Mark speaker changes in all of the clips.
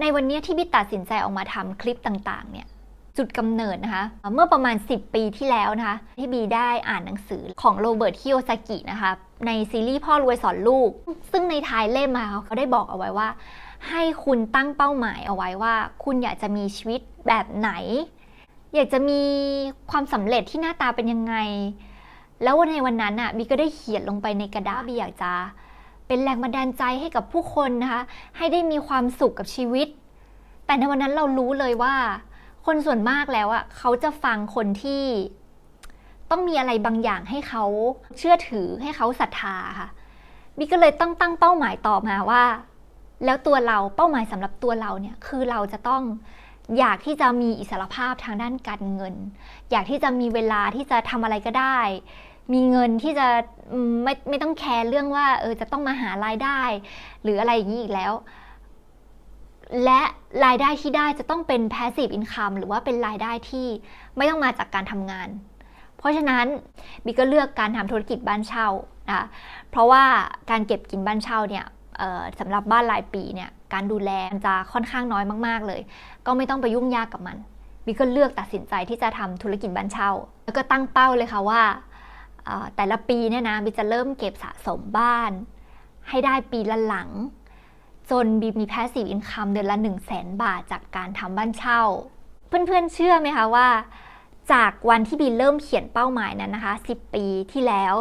Speaker 1: ในวันนี้ที่บิ๊กตัดสินใจออกมาทำคลิปต่างๆ เนี่ยจุดกำเนิดนะคะ เมื่อประมาณ 10 ปีที่แล้วนะคะ ที่บีได้อ่านหนังสือของโรเบิร์ตฮิโอซากินะคะ ในซีรีส์พ่อรวยสอนลูก ซึ่งในท้ายเล่มอะเขาได้บอกเอาไว้ว่า ให้คุณตั้งเป้าหมายเอาไว้ว่า คุณอยากจะมีชีวิตแบบไหน อยากจะมีความสำเร็จที่หน้าตาเป็นยังไง แล้วในวันนั้นอะบีก็ได้เขียนลงไปในกระดาษบีอยากจะ เป็นแรงบันดาลใจให้กับผู้คนนะคะ ให้ได้มีความสุขกับชีวิต แต่ในวันนั้นเรารู้เลยว่า คนส่วนมากแล้วอะเขาจะฟังคนที่ ต้องมีอะไรบางอย่างให้เขาเชื่อถือให้เขาศรัทธาค่ะบีก็เลยต้องตั้งเป้าหมายต่อมาว่า แล้วตัวเราเป้าหมายสำหรับตัวเราเนี่ยคือเราจะต้องอยากที่จะมีอิสรภาพทางด้านการเงิน อยากที่จะมีเวลาที่จะทำอะไรก็ได้ มีเงินที่จะไม่ไม่ต้องแคร์เรื่องว่าเออจะต้องมาหารายได้ หรืออะไรอย่างนี้อีกแล้ว และรายได้ที่ได้จะต้องเป็น passive income หรือว่าเป็นรายได้ที่ไม่ต้องมาจากการทำงาน เพราะฉะนั้นบิ๊กก็เลือกการทำธุรกิจบ้านเช่านะคะเพราะว่าการเก็บกินบ้านเช่าเนี่ยสำหรับบ้านรายปีเนี่ยการดูแลจะค่อนข้างน้อยมาก ๆ เลย ก็ไม่ต้องไปยุ่งยากกับมันบิ๊กก็เลือกตัดสินใจที่จะทำธุรกิจบ้านเช่า แล้วก็ตั้งเป้าเลยค่ะว่า แต่ละปีเนี่ยนะบิ๊กจะเริ่มเก็บสะสมบ้าน ให้ได้ปีละหลัง จนบีมี passive income เดือนละ1 0 0 0 0แบาทจากการทำบ้านเช่า เพื่อนๆเชื่อไหมคะว่า จากวันที่บีเริ่มเขียนเป้าหมายนั้นนะคะ 10 ปีที่แล้ว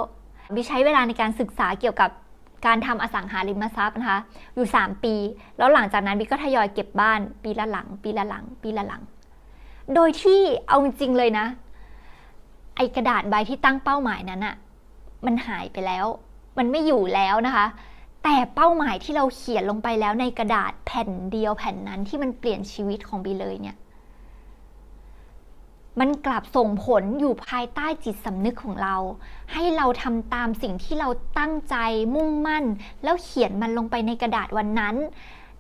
Speaker 1: บีใช้เวลาในการศึกษาเกี่ยวกับการทำอสังหาริมทรัพย์นะคะ อยู่ 3 ปี แล้วหลังจากนั้นบีก็ทยอยเก็บบ้าน ปีละหลัง ปีละหลัง ปีละหลัง โดยที่เอาจริงๆเลยนะ ไอกระดาษใบที่ตั้งเป้าหมายนั้นอะมันหายไปแล้ว มันไม่อยู่แล้วนะคะ แต่เป้าหมายที่เราเขียนลงไปแล้วในกระดาษแผ่นเดียวแผ่นนั้นที่มันเปลี่ยนชีวิตของบีเลยเนี่ย มันกลับส่งผลอยู่ภายใต้จิตสำนึกของเรา ให้เราทำตามสิ่งที่เราตั้งใจมุ่งมั่น แล้วเขียนมันลงไปในกระดาษวันนั้น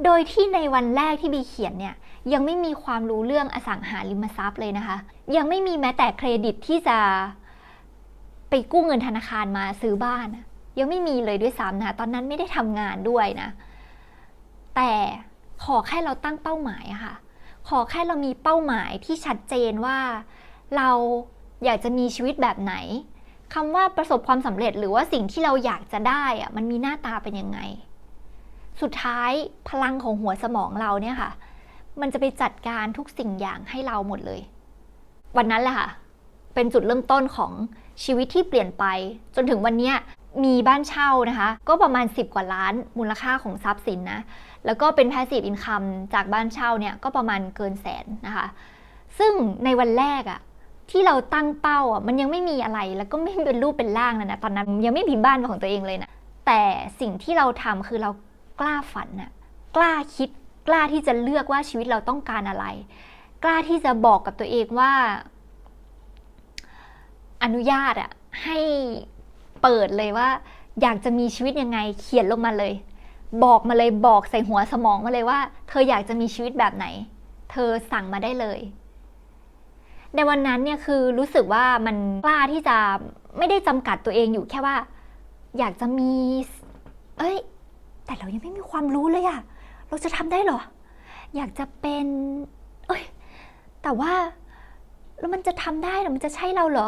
Speaker 1: โดยที่ในวันแรกที่บีเขียนเนี่ยยังไม่มีความรู้เรื่องอสังหาริมทรัพย์เลยนะคะ ยังไม่มีแม้แต่เครดิตที่จะไปกู้เงินธนาคารมาซื้อบ้าน ยังไม่มีเลยด้วยซ้ำนะตอนนั้นไม่ได้ทำงานด้วยนะ แต่ขอแค่เราตั้งเป้าหมายค่ะ ขอแค่เรามีเป้าหมายที่ชัดเจนว่าเราอยากจะมีชีวิตแบบไหนคำว่าประสบความสำเร็จหรือว่าสิ่งที่เราอยากจะได้อะมันมีหน้าตาเป็นยังไง สุดท้ายพลังของหัวสมองเราเนี่ยค่ะ มันจะไปจัดการทุกสิ่งอย่างให้เราหมดเลย วันนั้นแหละค่ะ เป็นจุดเริ่มต้นของชีวิตที่เปลี่ยนไป จนถึงวันนี้มีบ้านเช่านะคะ ก็ประมาณ 10 กว่าล้านมูลค่าของทรัพย์สินนะ แล้วก็เป็น passive income จากบ้านเช่าเนี่ยก็ประมาณเกินแสนนะคะ ซึ่งในวันแรกอะที่เราตั้งเป้าอะมันยังไม่มีอะไรแล้วก็ไม่เป็นรูปเป็นร่างนะนะตอนนั้นยังไม่มีบ้านของตัวเองเลยนะแต่สิ่งที่เราทำคือเรา กล้าฝันน่ะกล้าคิดกล้าที่จะเลือกว่าชีวิตเราต้องการอะไร กล้าที่จะบอกกับตัวเองว่า อนุญาตอะให้เปิดเลยว่า อยากจะมีชีวิตยังไงเขียนลงมาเลย บอกมาเลยบอกใส่หัวสมองมาเลยว่า เธออยากจะมีชีวิตแบบไหน เธอสั่งมาได้เลย ในวันนั้นเนี่ยคือรู้สึกว่ามันกล้าที่จะไม่ได้จำกัดตัวเองอยู่แค่ว่า อยากจะมี เอ้ย แต่เรายังไม่มีความรู้เลยอะเราจะทำได้เหรอ อยากจะเป็น เอ้ย แต่ว่า แล้วมันจะทำได้หรือมันจะใช่เราเหรอ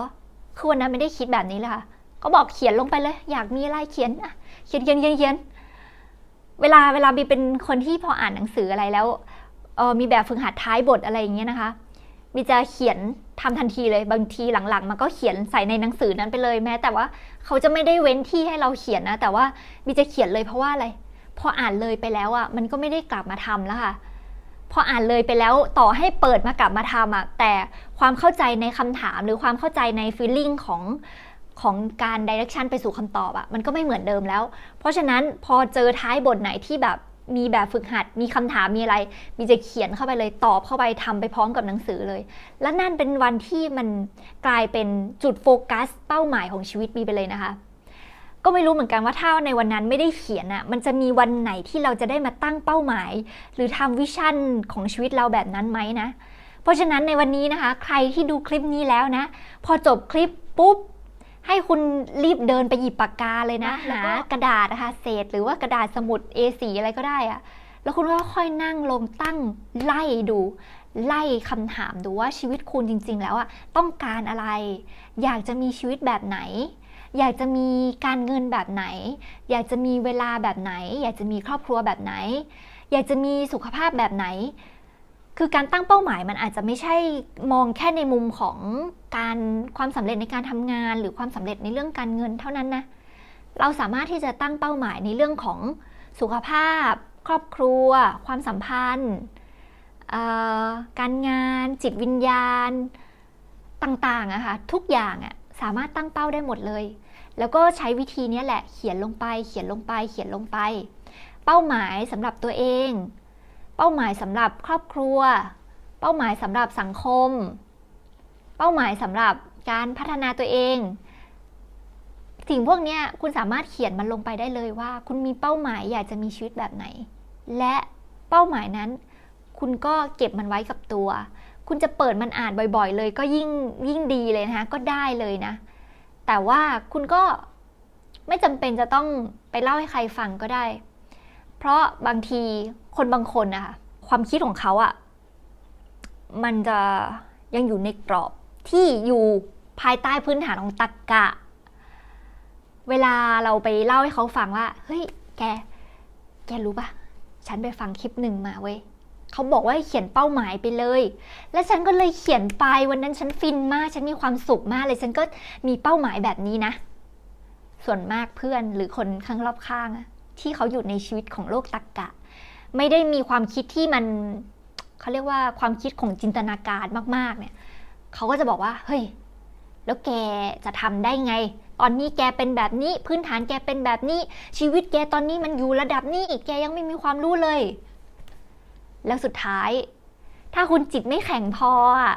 Speaker 1: คือวันนั้นไม่ได้คิดแบบนี้เลยค่ะ ก็บอกเขียนลงไปเลย อยากมีอะไรเขียนอะเขียนเขียนเขียนเขียน เวลาเวลาบีเป็นคนที่พออ่านหนังสืออะไรแล้วเออมีแบบฝึกหัดท้ายบทอะไรอย่างเงี้ยนะคะบีจะเขียนทำทันทีเลย บางทีหลังๆ มันก็เขียนใส่ในหนังสือนั้นไปเลยแม้ แต่ว่าเขาจะไม่ได้เว้นที่ให้เราเขียนนะ แต่ว่าบีจะเขียนเลยเพราะว่าอะไร พออ่านเลยไปแล้วอะมันก็ไม่ได้กลับมาทำแล้วค่ะพออ่านเลยไปแล้วต่อให้เปิดมากลับมาทำอะแต่ความเข้าใจในคำถามหรือความเข้าใจใน feeling ของของการดิเรกชันไปสู่คำตอบอะมันก็ไม่เหมือนเดิมแล้ว เพราะฉะนั้นพอเจอท้ายบทไหนที่แบบมีแบบฝึกหัด มีคำถามมีอะไร มีจะเขียนเข้าไปเลยตอบเข้าไปทำไปพร้อมกับหนังสือเลย และนั่นเป็นวันที่มันกลายเป็นจุดโฟกัส เป้าหมายของชีวิตบีไปเลยนะคะ ก็ไม่รู้เหมือนกันว่าถ้าในวันนั้นไม่ได้เขียนอะมันจะมีวันไหนที่เราจะได้มาตั้งเป้าหมาย หรือทำวิชั่นของชีวิตเราแบบนั้นไหมนะ เพราะฉะนั้นในวันนี้นะคะ ใครที่ดูคลิปนี้แล้วนะ พอจบคลิปปุ๊บให้คุณรีบเดินไปหยิบปากกาเลยนะ
Speaker 2: แล้ว
Speaker 1: หา
Speaker 2: ก็
Speaker 1: กระดาษนะคะเศษ หรือว่ากระดาษสมุด A4 อะไรก็ได้อะแล้วคุณก็ค่อยนั่งลงตั้งไล่ดู ไล่คำถามดูว่าชีวิตคุณจริง ๆ แล้วอะต้องการอะไร อยากจะมีชีวิตแบบไหน อยากจะมีการเงินแบบไหน อยากจะมีเวลาแบบไหน อยากจะมีครอบครัวแบบไหน อยากจะมีสุขภาพแบบไหน คือการตั้งเป้าหมายมันอาจจะไม่ใช่มองแค่ในมุมของการความสำเร็จในการทำงาน หรือความสำเร็จในเรื่องการเงินเท่านั้นนะเราสามารถที่จะตั้งเป้าหมายในเรื่องของสุขภาพ ครอบครัว ความสัมพันธ์การงาน จิตวิญญาณต่างๆอะค่ะทุกอย่างอะ สามารถตั้งเป้าได้หมดเลย แล้วก็ใช้วิธีนี้แหละเขียนลงไป เขียนลงไป เขียนลงไป เป้าหมายสำหรับตัวเอง เป้าหมายสำหรับครอบครัว เป้าหมายสำหรับสังคม เป้าหมายสำหรับการพัฒนาตัวเองสิ่งพวกนี้คุณสามารถเขียนมันลงไปได้เลยว่า คุณมีเป้าหมายอยากจะมีชีวิตแบบไหน และเป้าหมายนั้น คุณก็เก็บมันไว้กับตัว คุณจะเปิดมันอ่านบ่อยๆ เลยก็ยิ่งยิ่งดีเลยนะคะก็ได้เลยนะ แต่ว่าคุณก็ไม่จำเป็นจะต้องไปเล่าให้ใครฟังก็ได้ เพราะบางทีคนบางคนนะคะความคิดของเขาอะมันจะยังอยู่ในกรอบที่อยู่ภายใต้พื้นฐานของตรรกกะ เวลาเราไปเล่าให้เขาฟังว่า เฮ้ย แก แกรู้ปะฉันไปฟังคลิปหนึ่งมาเว้ย เขาบอกว่าให้เขียนเป้าหมายไปเลย และฉันก็เลยเขียนไปวันนั้นฉันฟินมาก ฉันมีความสุขมากเลย ฉันก็มีเป้าหมายแบบนี้นะ ส่วนมากเพื่อนหรือคนข้างรอบข้าง ที่เขาอยู่ในชีวิตของโลกตรกกะ ไม่ได้มีความคิดที่มันเขาเรียกว่าความคิดของจินตนาการมาก ๆ เนี่ยเขาก็จะบอกว่า เฮ้ย แล้วแกจะทำได้ไง ตอนนี้แกเป็นแบบนี้ พื้นฐานแกเป็นแบบนี้ ชีวิตแกตอนนี้มันอยู่ระดับนี้อีกแกยังไม่มีความรู้เลย แล้วสุดท้าย ถ้าคุณจิตไม่แข็งพออะ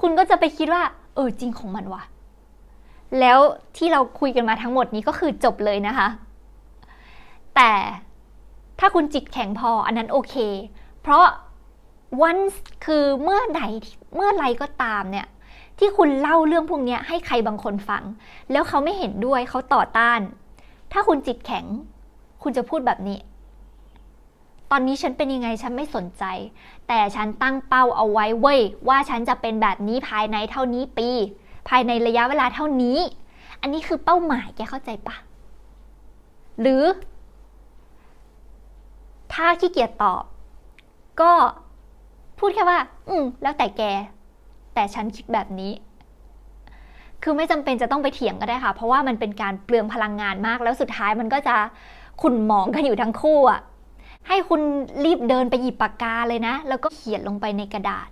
Speaker 1: คุณก็จะไปคิดว่า เออจริงของมันว่ะ แล้วที่เราคุยกันมาทั้งหมดนี้ก็คือจบเลยนะคะ แต่ถ้าคุณจิตแข็งพออันนั้นโอเค เพราะวันคือเมื่อใดเมื่อไรก็ตามเนี่ย ที่คุณเล่าเรื่องพวกนี้ให้ใครบางคนฟัง แล้วเขาไม่เห็นด้วยเขาต่อต้าน ถ้าคุณจิตแข็ง คุณจะพูดแบบนี้ ตอนนี้ฉันเป็นยังไงฉันไม่สนใจ แต่ฉันตั้งเป้าเอาไว้เว้ยว่าฉันจะเป็นแบบนี้ภายในเท่านี้ปี ภายในระยะเวลาเท่านี้ อันนี้คือเป้าหมายแกเข้าใจปะหรือ ถ้าขี้เกียจตอบ ก็พูดแค่ว่า อืมแล้วแต่แก แต่ฉันคิดแบบนี้ คือไม่จำเป็นจะต้องไปเถียงก็ได้ค่ะ เพราะว่ามันเป็นการเปลืองพลังงานมาก แล้วสุดท้ายมันก็จะขุ่นหมองกันอยู่ทั้งคู่อะ ให้คุณรีบเดินไปหยิบปากกาเลยนะ แล้วก็เขียนลงไปในกระดาษ